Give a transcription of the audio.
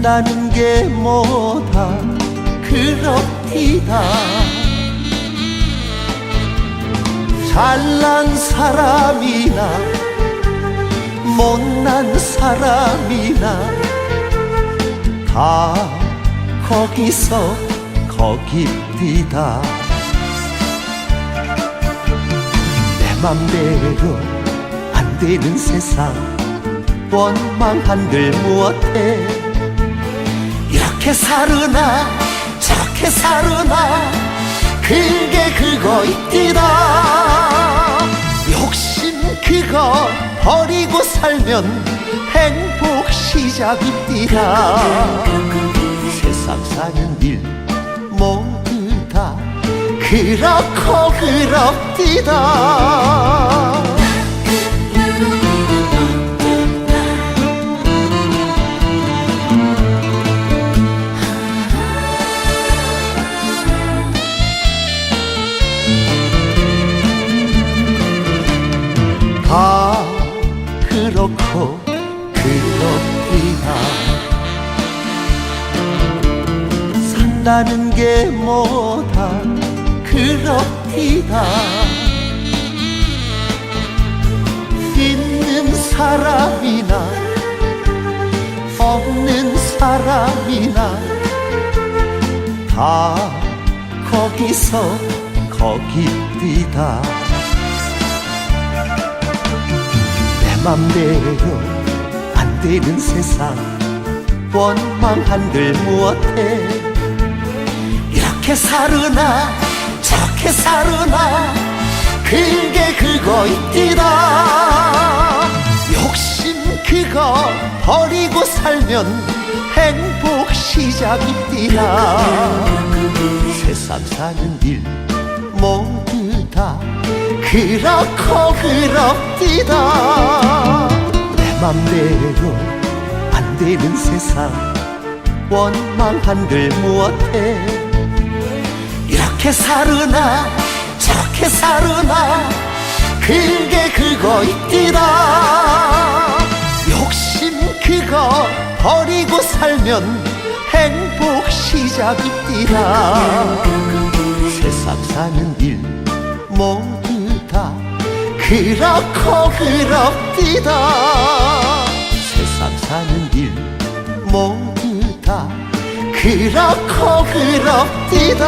산다는 게 뭐다? 그렇디다. 잘난 사람이나 못난 사람이나 다 거기서 거기디다. 내 맘대로 안 되는 세상 원망한들 무엇해 이렇게 사르나 저렇게 사르나 그게 그거 있디다. 욕심 그거 버리고 살면 행복 시작입디다 세상 사는 일 모두 다 그렇고 그렇디다 다 산다는 게 뭐다? 그렇디다. 있는 사람이나 없는 사람이나 다 거기서 거기디다. 내 맘대로 안 되는 세상 원망한들 무엇해 이렇게 사르나 저렇게 사르나 그게 그거 있디다. 욕심 그거 버리고 살면 행복 시작입디다 세상 사는 일 모두 다 그렇고 그렇디다. 내 맘대로 안 되는 세상 원망한들 무엇해 이렇게 사르나 저렇게 사르나 그게 그거 있디다. 욕심 그거 버리고 살면 행복 시작입디다. 세상 사는 일 모두 다 그렇고 그렇디다 그렇고 그렇디다